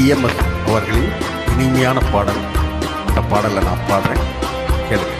TMS அவர்களின் இனிமையான பாடல். அந்த பாடலை நான் பாடுறேன். கேளுங்க.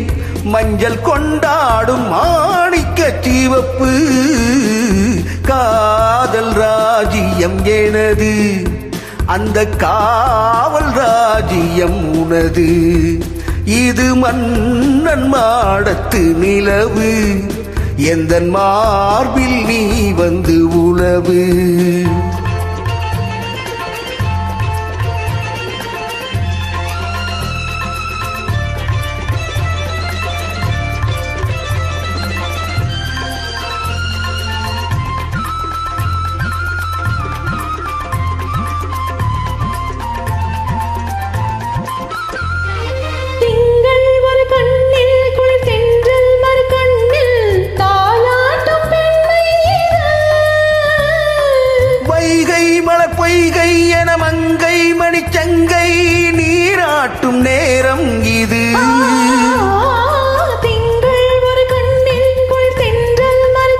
மஞ்சள் கொண்டாடும் மாணிக்க தீவப்பு. காதல் ராஜ்யம் எனது. அந்த காவல் ராஜ்யம் உனது. இது மன்னன் மாடத்து நிலவு. எந்த மார்பில் நீ வந்து உளவு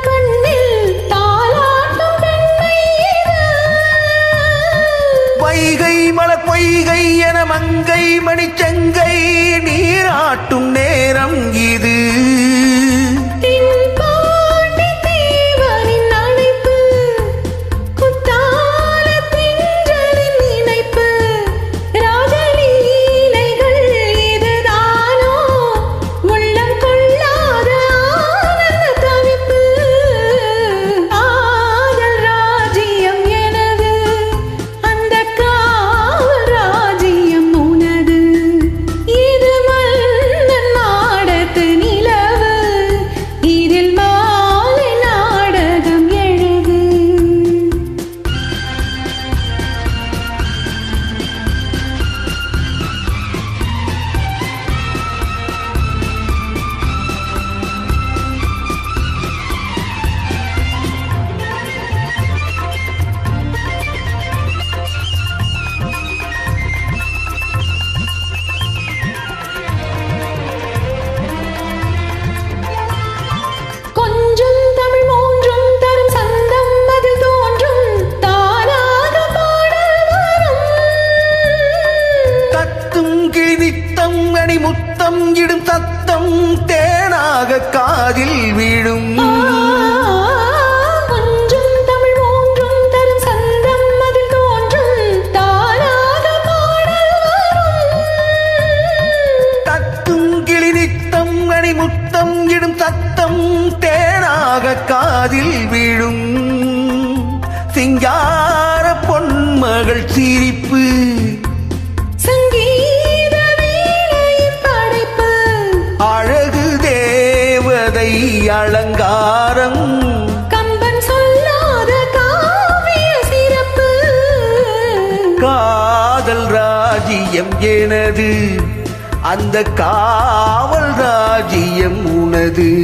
கண்ணில் தாலாட்டும் பெண்மை இது. வைகை மலர் பொய்கை என மங்கை மணிச்சங்கை நீராட்டும் நேரம் இது முத்தம் இடும் சத்தம் தேனாக காதில் வீழும். தத்தும் முத்தம் இடும் சத்தம் தேனாக காதில் வீழும். சிங்கார பொன்மகள் சிரிப்பு. அலங்காரம். கம்பன் சொல்லாத காவிய சிறப்பு. காதல் ராஜ்யம் எனது. அந்த காவல் ராஜ்யம் உனது.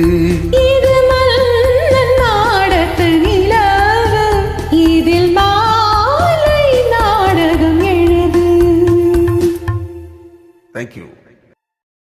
Thank you.